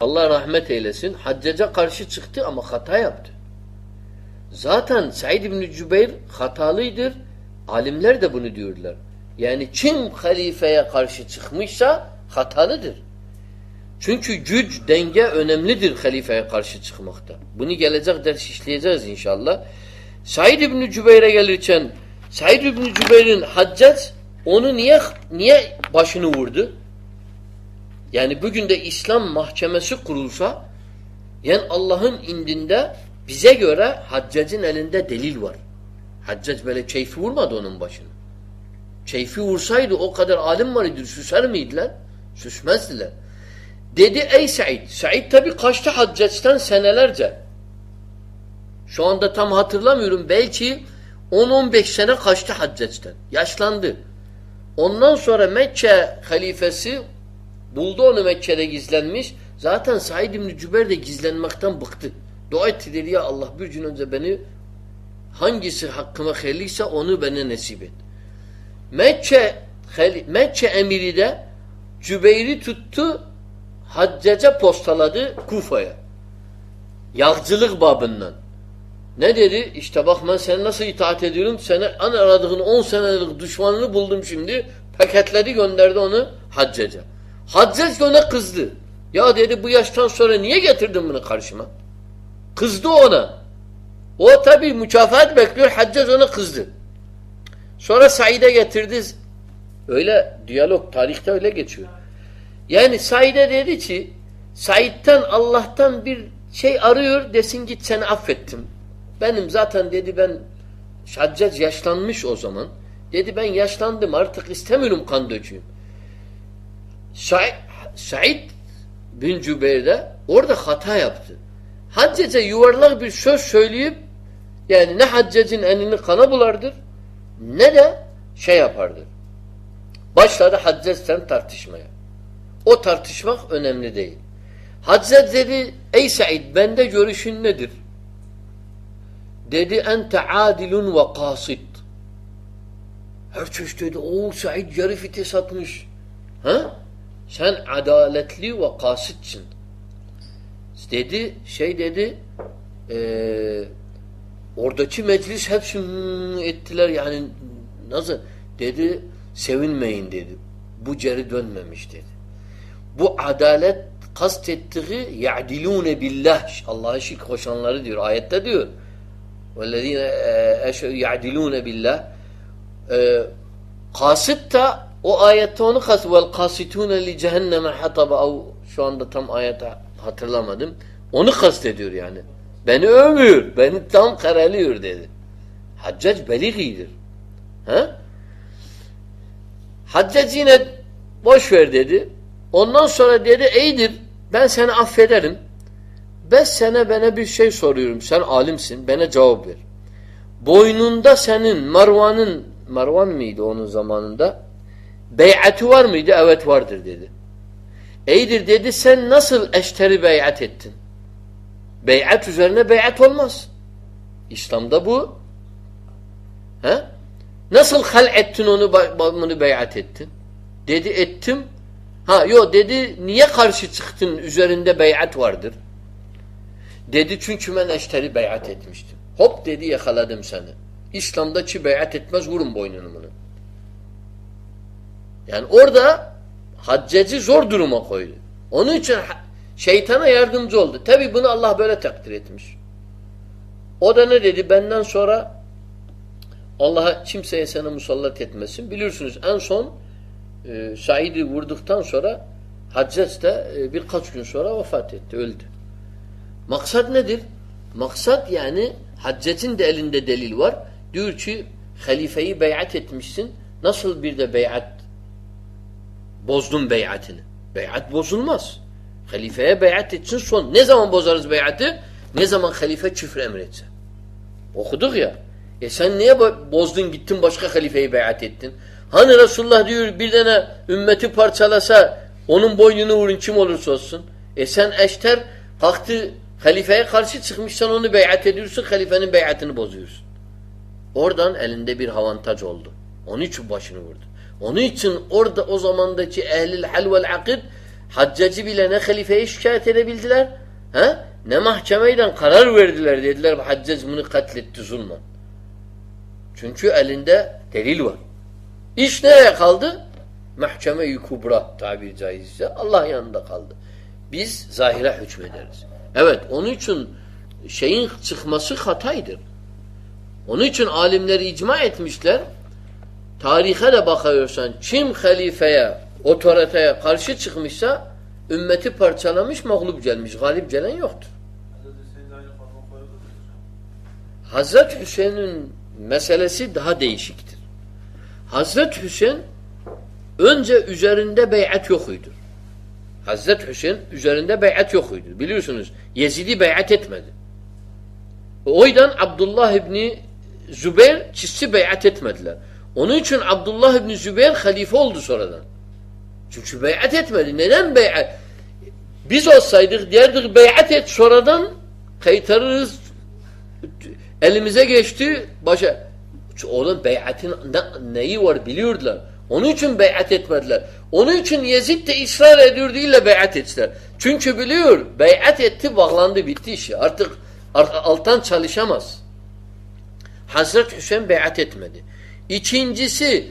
Allah rahmet eylesin. Haccaca karşı çıktı ama hata yaptı. Zaten Said İbni Cübeyr hatalıydır. Alimler de bunu diyorlar. Yani kim halifeye karşı çıkmışsa hatalıdır. Çünkü güç, denge önemlidir halifeye karşı çıkmakta. Bunu gelecek ders işleyeceğiz inşallah. Said İbni Cübeyr'e gelirken Said İbni Cübeyr'in haccac onu niye niye başını vurdu? Yani bugün de İslam mahkemesi kurulsa yani Allah'ın indinde bize göre haccacın elinde delil var. Haccac böyle keyfi vurmadı onun başını. Keyfi vursaydı o kadar alim var idi. Süser miydiler? Süsmezdiler. Dedi ey Said. Said tabi kaçtı haccaçtan senelerce. Şu anda tam hatırlamıyorum. Belki 10-15 sene kaçtı haccaçtan. Yaşlandı. Ondan sonra Mekke halifesi buldu onu Mekke'de gizlenmiş. Zaten Said İbni Cübeyr de gizlenmekten bıktı. Dua etti dedi ya Allah bir gün önce beni hangisi hakkıma hayırlıysa onu bana nasip et. Mekke, Mekke emiri de Cübeyr'i tuttu haccaca postaladı Kufa'ya. Yağcılık babından. Ne dedi? İşte bak ben sana nasıl itaat ediyorum? Seni an aradığın 10 senelik düşmanını buldum şimdi. Paketledi gönderdi onu haccaca. Haccac ona kızdı. Ya dedi bu yaştan sonra niye getirdin bunu karşıma? Kızdı ona. O tabi mükafat bekliyor. Haccac ona kızdı. Sonra Said'e getirdi. Öyle diyalog tarihte öyle geçiyor. Yani Said'e dedi ki Said'den Allah'tan bir şey arıyor desin git seni affettim. Benim zaten dedi ben Haccac yaşlanmış o zaman. Dedi ben yaşlandım artık istemiyorum kan dökeyim. Said, Said bin Cübeyr de orada hata yaptı. Haccac'a yuvarlak bir söz söyleyip yani ne haccacın elini kana bulardır ne de şey yapardı. Başladı Haccac'tan tartışmaya. O tartışmak önemli değil. Haccac dedi ey Said bende görüşün nedir? Dedi ente adilun ve kasit. Herkes dedi o Said yarı fite satmış. Ha? Sen adaletli ve kasitsin. Dedi şey dedi eee Oradaki meclis hepsi ettiler yani nasıl? Dedi sevinmeyin dedi. Bu geri dönmemiş dedi. Bu adalet kastettiği ya'dilune billah Allah'a şirk koşanları diyor. Ayette diyor. وَالَّذ۪ينَ يَعْدِلُونَ billah Kasıt da o ayette onu kas vel kasitune li cehenneme hataba şu anda tam ayeti hatırlamadım. Onu kastediyor yani. Beni övmüyor. Beni tam karalıyor dedi. Haccac beligidir. Ha? Haccac yine boş ver dedi. Ondan sonra dedi eydir ben seni affederim. Beş sene bana bir şey soruyorum. Sen alimsin. Bana cevap ver. Boynunda senin Marvan'ın Marvan mıydı onun zamanında? Beyatı var mıydı? Evet vardır dedi. Eydir dedi sen nasıl eşteri beyat ettin? Beyat üzerine beyat olmaz. İslam'da bu. He? Nasıl hal ettin onu bunu beyat ettin? Dedi ettim. Ha yo dedi niye karşı çıktın üzerinde beyat vardır? Dedi çünkü ben eşteri beyat etmiştim. Hop dedi yakaladım seni. İslam'da ki beyat etmez vurun boynunu bunu. Yani orada haccacı zor duruma koydu. Onun için Şeytana yardımcı oldu. Tabi bunu Allah böyle takdir etmiş. O da ne dedi? Benden sonra Allah'a kimseye sana musallat etmesin. Biliyorsunuz en son e, Said'i vurduktan sonra Haccac da e, birkaç gün sonra vefat etti. Öldü. Maksat nedir? Maksat yani Haccac'ın da elinde delil var. Diyor ki halifeyi beyat etmişsin. Nasıl bir de beyat bozdun beyatını? Beyat bozulmaz. Halifeye beyat etsin son. Ne zaman bozarız beyatı? Ne zaman halife küfür emretse. Okuduk ya. E sen niye bozdun gittin başka halifeyi beyat ettin? Hani Resulullah diyor bir tane ümmeti parçalasa onun boynunu vurun kim olursa olsun. E sen eşter kalktı halifeye karşı çıkmışsan onu beyat ediyorsun halifenin beyatını bozuyorsun. Oradan elinde bir avantaj oldu. Onun için başını vurdu. Onun için orada o zamandaki ehlil hal vel akid Haccacı bile ne halifeye şikayet edebildiler, he? ne mahkemeyden karar verdiler. Dediler haccac bunu katletti zulmen. Çünkü elinde delil var. İş nereye kaldı? Mahkeme-i kubra tabiri caizse Allah yanında kaldı. Biz zahire hükmederiz. Evet onun için şeyin çıkması hataydır. Onun için alimler icma etmişler. Tarihe de bakıyorsan kim halifeye, otoriteye karşı çıkmışsa ümmeti parçalamış, mağlup gelmiş. Galip gelen yoktur. Hazret Hüseyin'in meselesi daha değişiktir. Hazret Hüseyin önce üzerinde beyat yokuydu. Hazret Hüseyin üzerinde beyat yokuydu. Biliyorsunuz Yezid'i beyat etmedi. O yüzden Abdullah İbni Zübeyir çizsi beyat etmediler. Onun için Abdullah İbni Zübeyir halife oldu sonradan. Çünkü beyat etmedi. Neden beyat? Biz olsaydık derdik beyat et sonradan kaytarırız elimize geçti başa. Onun beyatın ne, neyi var biliyordular. Onun için beyat etmediler. Onun için Yezid de ısrar ediyordu ile beyat ettiler. Çünkü biliyor beyat etti bağlandı bitti işi. Artık alttan çalışamaz. Hazret Hüseyin beyat etmedi. İkincisi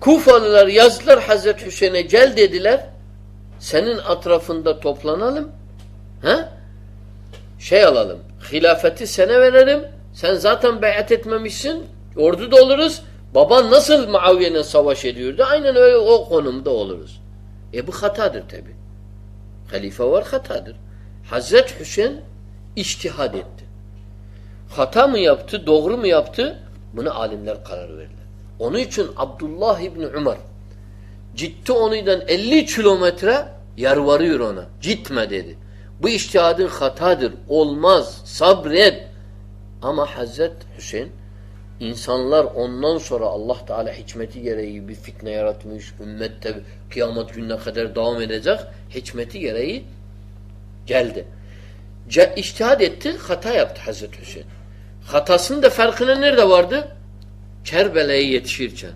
Kufalılar yazdılar Hazret Hüseyin'e gel dediler. Senin atrafında toplanalım. He? Şey alalım. Hilafeti sene verelim. Sen zaten beyat etmemişsin. Ordu da oluruz. Baban nasıl Muaviye'nin savaş ediyordu? Aynen öyle o konumda oluruz. E bu hatadır tabi. Halife var hatadır. Hazret Hüseyin iştihad etti. Hata mı yaptı, doğru mu yaptı? Bunu alimler karar verdiler. Onun için Abdullah İbni Umar gitti onuydan 50 kilometre yarvarıyor ona. Gitme dedi. Bu iştihadın hatadır. Olmaz. Sabret. Ama Hazret Hüseyin insanlar ondan sonra Allah Teala hikmeti gereği bir fitne yaratmış. Ümmette kıyamet gününe kadar devam edecek. Hikmeti gereği geldi. Ce iştihad etti. Hata yaptı Hazret Hüseyin. Hatasının da farkına nerede vardı? Kerbela'ya yetişirken.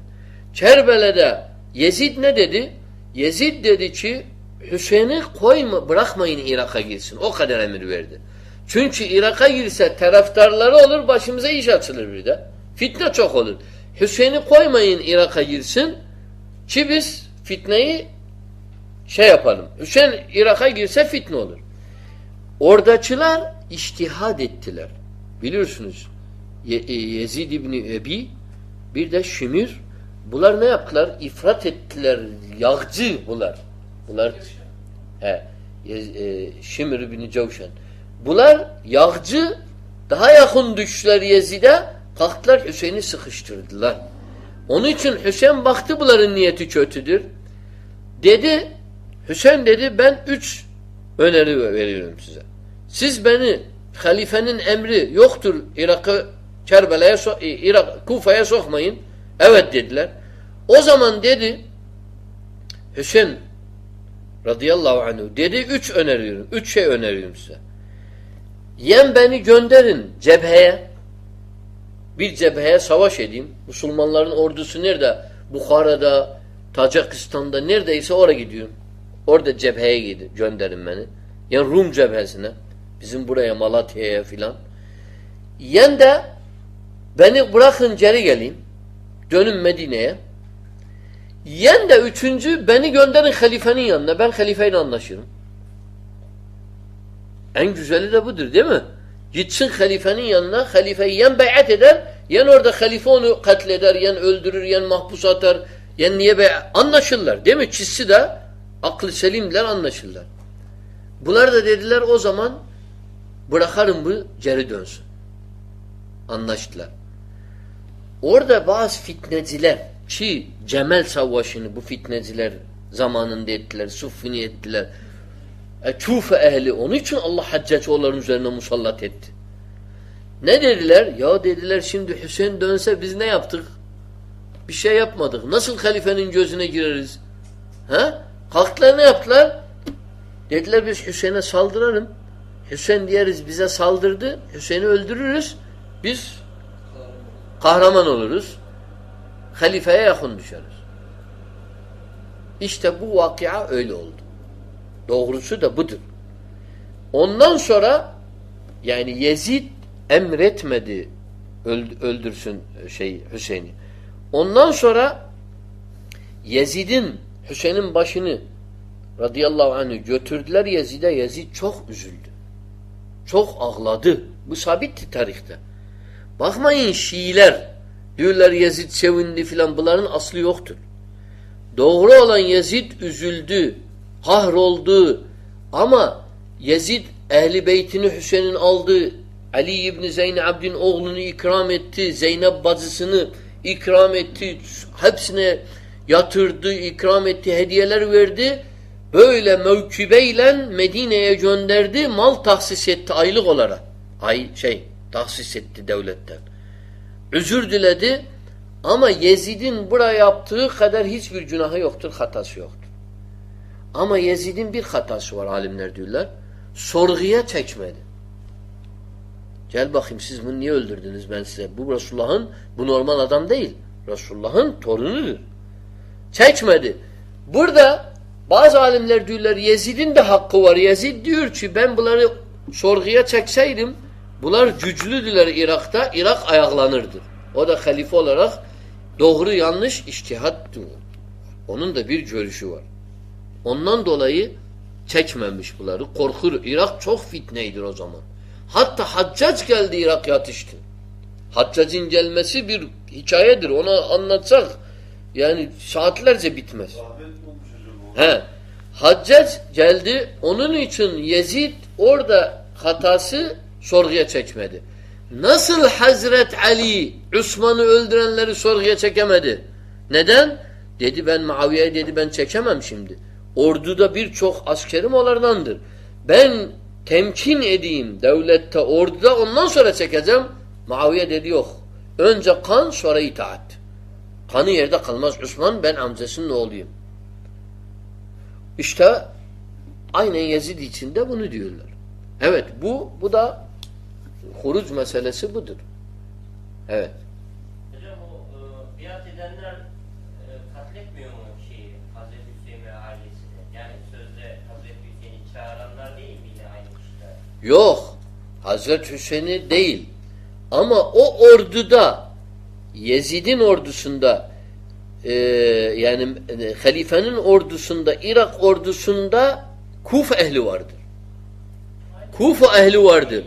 Kerbela'da Yezid ne dedi? Yezid dedi ki Hüseyin'i koyma, bırakmayın Irak'a girsin. O kadar emir verdi. Çünkü Irak'a girse taraftarları olur, başımıza iş açılır bir de. Fitne çok olur. Hüseyin'i koymayın Irak'a girsin ki biz fitneyi şey yapalım. Hüseyin Irak'a girse fitne olur. Oradakiler iştihad ettiler. Biliyorsunuz Ye Yezid İbni Ebi bir de Şimir bunlar ne yaptılar? İfrat ettiler. Yağcı bunlar. Bunlar he, e, Şimir İbni Cevşen. Bunlar yağcı daha yakın düştüler Yezid'e kalktılar Hüseyin'i sıkıştırdılar. Onun için Hüseyin baktı bunların niyeti kötüdür. Dedi Hüseyin dedi ben üç öneri veriyorum size. Siz beni halifenin emri yoktur Irak'ı Kerbela'ya so Irak Kufa'ya sokmayın. Evet dediler. O zaman dedi Hüseyin radıyallahu anhu dedi üç öneriyorum. Üç şey öneriyorum size. Yen beni gönderin cepheye. Bir cepheye savaş edeyim. Müslümanların ordusu nerede? Bukhara'da, Tacikistan'da neredeyse oraya gidiyorum. Orada cepheye gidin, gönderin beni. Yani Rum cephesine. Bizim buraya Malatya'ya filan. Yen de beni bırakın geri geleyim. Dönün Medine'ye. Yen de üçüncü beni gönderin halifenin yanına. Ben halifeyle anlaşırım. En güzeli de budur değil mi? Gitsin halifenin yanına, halifeyi yen beyat eder, yen orada halife onu katleder, yen öldürür, yen mahpus atar, yen niye beyat... Anlaşırlar değil mi? Çizsi de aklı selimler anlaşırlar. Bunlar da dediler o zaman bırakarım bu geri dönsün. Anlaştılar. Orada bazı fitneciler ki Cemel Savaşı'nı bu fitneciler zamanında ettiler, Suffini ettiler. E, Kufe ehli onun için Allah Haccac onların üzerine musallat etti. Ne dediler? Ya dediler şimdi Hüseyin dönse biz ne yaptık? Bir şey yapmadık. Nasıl halifenin gözüne gireriz? Ha? Kalktılar ne yaptılar? Dediler biz Hüseyin'e saldıralım. Hüseyin diyeriz bize saldırdı. Hüseyin'i öldürürüz. Biz kahraman oluruz. Halifeye yakın düşeriz. İşte bu vakia öyle oldu. Doğrusu da budur. Ondan sonra yani Yezid emretmedi öld- öldürsün şey Hüseyin'i. Ondan sonra Yezid'in Hüseyin'in başını radıyallahu anh'ı götürdüler Yezid'e. Yezid çok üzüldü. Çok ağladı. Bu sabitti tarihte. Bakmayın Şiiler diyorlar Yezid sevindi filan bunların aslı yoktur. Doğru olan Yezid üzüldü, kahroldu ama Yezid ehli beytini Hüseyin'in aldı. Ali İbni Zeynep Abdin oğlunu ikram etti. Zeynep bacısını ikram etti. Hepsine yatırdı, ikram etti, hediyeler verdi. Böyle mevkibeyle Medine'ye gönderdi. Mal tahsis etti aylık olarak. Ay şey tahsis etti devletten. Özür diledi. Ama Yezid'in buraya yaptığı kadar hiçbir günahı yoktur, hatası yoktur. Ama Yezid'in bir hatası var alimler diyorlar. Sorguya çekmedi. Gel bakayım siz bunu niye öldürdünüz ben size? Bu Resulullah'ın, bu normal adam değil. Resulullah'ın torunudur. Çekmedi. Burada bazı alimler diyorlar Yezid'in de hakkı var. Yezid diyor ki ben bunları sorguya çekseydim bunlar güçlüdüler Irak'ta. Irak ayaklanırdı. O da halife olarak doğru yanlış iştihattı. Onun da bir görüşü var. Ondan dolayı çekmemiş bunları. Korkur. Irak çok fitneydir o zaman. Hatta Haccac geldi Irak yatıştı. Haccac'ın gelmesi bir hikayedir. Onu anlatsak yani saatlerce bitmez. He. Haccac geldi. Onun için Yezid orada hatası sorguya çekmedi. Nasıl Hazret Ali Osman'ı öldürenleri sorguya çekemedi? Neden? Dedi ben Muaviye dedi ben çekemem şimdi. Orduda birçok askerim onlardandır. Ben temkin edeyim devlette, orduda ondan sonra çekeceğim. Muaviye dedi yok. Önce kan sonra itaat. Kanı yerde kalmaz Osman ben amcasının oğluyum. İşte aynen Yezid içinde bunu diyorlar. Evet bu bu da huruc meselesi budur. Evet. Hocam o e, biat edenler e, katletmiyor mu şeyi Hazreti Hüseyin ve ailesini? Yani sözde Hazreti Hüseyin'i çağıranlar değil mi yine aynı kişiler? Yok. Hazret Hüseyin'i değil. Ama o orduda Yezid'in ordusunda e, yani e, halifenin ordusunda Irak ordusunda Kufa ehli vardır. Kufa ehli vardır.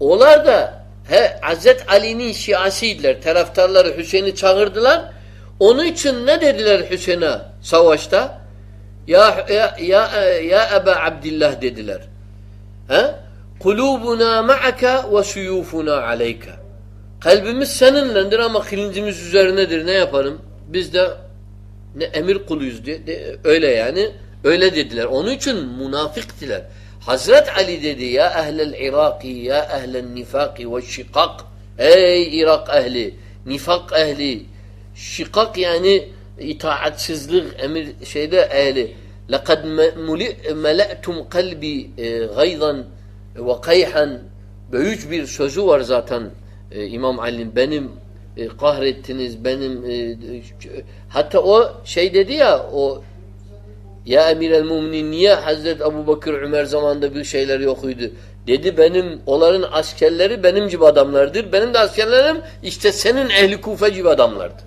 Onlar da he, Hazret Ali'nin şiasiydiler. Taraftarları Hüseyin'i çağırdılar. Onun için ne dediler Hüseyin'e savaşta? Ya ya ya, ya Eba Abdillah dediler. He? Kulubuna ma'aka ve suyufuna aleyka. Kalbimiz seninlendir ama kılıncımız üzerinedir. Ne yaparım? Biz de ne emir kuluyuz diye de, öyle yani. Öyle dediler. Onun için münafıktiler. Hazret Ali dedi ya ehlel Iraki ya ehlel nifaki ve şikak. Ey Irak ehli, nifak ehli, şikak yani itaatsizlik emir şeyde ehli. لَقَدْ مَلَأْتُمْ kalbi gaydan ve kayhan büyük bir sözü var zaten e, İmam Ali'nin benim e, kahrettiniz benim e, hatta o şey dedi ya o ya emir el muminin niye Hazreti Ebu Bakır Ömer zamanında bir şeyler yokuydu? Dedi benim onların askerleri benim gibi adamlardır. Benim de askerlerim işte senin ehli kufe gibi adamlardı.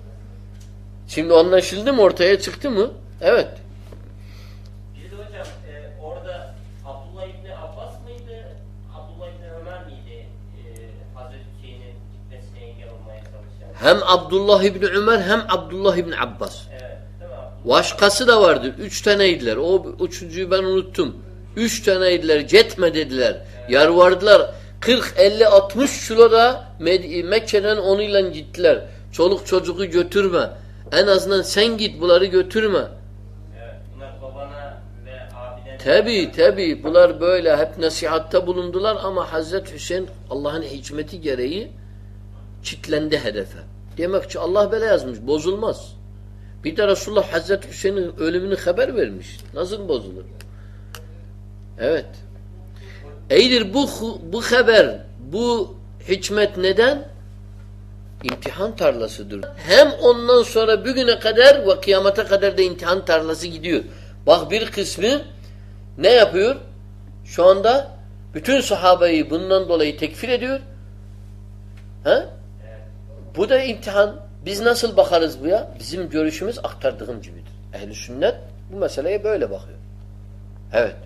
Şimdi anlaşıldı mı? Ortaya çıktı mı? Evet. Hem Abdullah İbni Ömer hem Abdullah İbni Abbas. Evet. Başkası da vardı. Üç taneydiler. O üçüncüyü ben unuttum. Üç taneydiler. Gitme dediler. Yarvardılar. 40, 50, 60 kilo da Mekke'den onunla gittiler. Çoluk çocuğu götürme. En azından sen git bunları götürme. Evet. Tabi tabi bunlar böyle hep nasihatta bulundular ama Hazreti Hüseyin Allah'ın hikmeti gereği çitlendi hedefe. Demek ki Allah böyle yazmış. Bozulmaz. Bir de Resulullah Hazreti Hüseyin'in ölümünü haber vermiş. Nasıl bozulur? Evet. Eydir bu bu haber, bu hikmet neden? imtihan tarlasıdır. Hem ondan sonra bugüne kadar ve kıyamete kadar da imtihan tarlası gidiyor. Bak bir kısmı ne yapıyor? Şu anda bütün sahabeyi bundan dolayı tekfir ediyor. He? Bu da imtihan. Biz nasıl bakarız bu ya? Bizim görüşümüz aktardığım gibidir. Ehli sünnet bu meseleye böyle bakıyor. Evet.